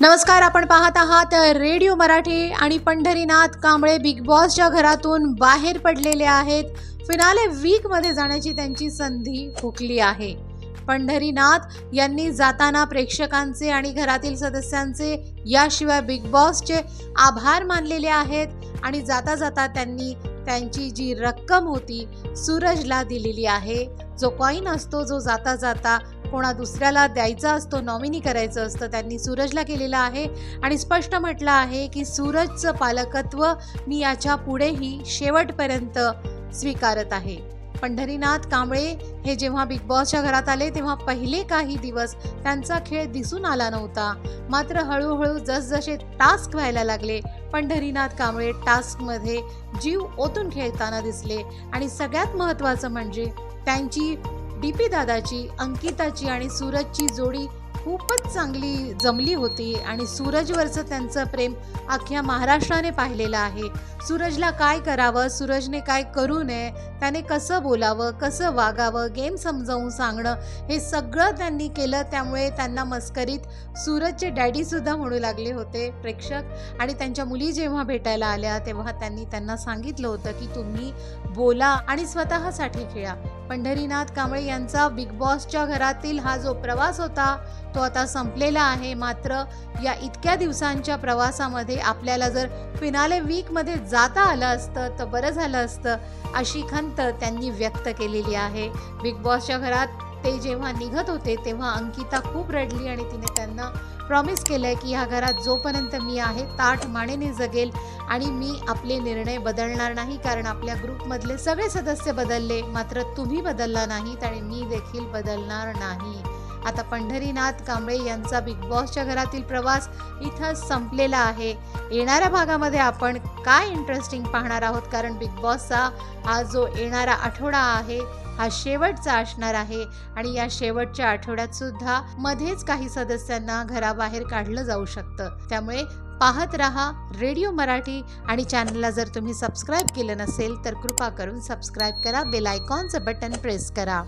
नमस्कार आपण पाहत आहात रेडिओ मराठी आणि पंढरीनाथ कांबळे बिग बॉसच्या घरातून बाहेर पडलेले आहेत. फिनाले वीकमध्ये जाण्याची त्यांची संधी हुकली आहे. पंढरीनाथ यांनी जाताना प्रेक्षकांचे आणि घरातील सदस्यांचे याशिवाय बिग बॉसचे आभार मानलेले आहेत आणि जाता जाता त्यांनी त्यांची जी रक्कम होती सूरजला दिलेली आहे. जो कॉईन असतो जो जाता जाता कोणा दुसऱ्याला द्यायचा असतो नॉमिनी करायचं असतं त्यांनी सूरजला केलेलं आहे. आणि स्पष्ट म्हटलं आहे की सूरजचं पालकत्व मी याच्या पुढेही शेवटपर्यंत स्वीकारत आहे. पंढरीनाथ कांबळे हे जेव्हा बिग बॉसच्या घरात आले तेव्हा पहिले काही दिवस त्यांचा खेळ दिसून आला नव्हता. मात्र हळूहळू जसजसे टास्क व्हायला लागले पंढरीनाथ कांबळे टास्कमध्ये जीव ओतून खेळताना दिसले. आणि सगळ्यात महत्त्वाचं म्हणजे त्यांची डी पी दादाची अंकिताची आणि सूरजची जोडी खूपच चांगली जमली होती आणि सूरजवरचं त्यांचं प्रेम अख्ख्या महाराष्ट्राने पाहिलेलं आहे. सूरजला काय करावं सूरजने काय करू नये त्याने कसं बोलावं कसं वागावं गेम समजावून सांगणं हे सगळं त्यांनी केलं. त्यामुळे त्यांना मस्करीत सूरजचे डॅडीसुद्धा म्हणू लागले होते प्रेक्षक. आणि त्यांच्या मुली जेव्हा भेटायला आल्या तेव्हा त्यांनी त्यांना सांगितलं होतं की तुम्ही बोला आणि स्वतःसाठी खेळा. पंढरीनाथ कांबळे यांचा बिग बॉसच्या घरातील हा जो प्रवास होता तो आता संपलेला आहे. मात्र या इतक्या दिवसांच्या प्रवासामध्ये आपल्याला जर फिनाले वीकमध्ये जाता आलं असतं तर बरं झालं असतं अशी खंत त्यांनी व्यक्त केलेली आहे. बिग बॉसच्या घरात ते जेव्हा निघत होते तेव्हा अंकिता खूप रडली आणि तिने त्यांना प्रॉमिस केलंय की ह्या घरात जोपर्यंत मी आहे ताठ मानेने जगेल आणि मी आपले निर्णय बदलणार नाही कारण आपल्या ग्रुपमधले सगळे सदस्य बदलले मात्र तुम्ही बदलला नाहीत आणि मी देखील बदलणार नाही. आता पंढरीनाथ कांबळे यांचा बिग बॉसच्या घरातील प्रवास इथं संपलेला आहे. येणाऱ्या भागामध्ये आपण काय इंटरेस्टिंग पाहणार आहोत? कारण बिग बॉसचा हा जो येणारा आठवडा आहे हा शेवटचा असणार आहे. आणि या शेवटच्या आठवड्यात सुद्धा मध्येच काही सदस्यांना घराबाहेर काढलं जाऊ शकतं. त्यामुळे पाहत रहा रेडिओ मराठी आणि चॅनलला जर तुम्ही सबस्क्राईब केलं नसेल तर कृपा करून सबस्क्राईब करा बेल आयकॉनचं बटन प्रेस करा.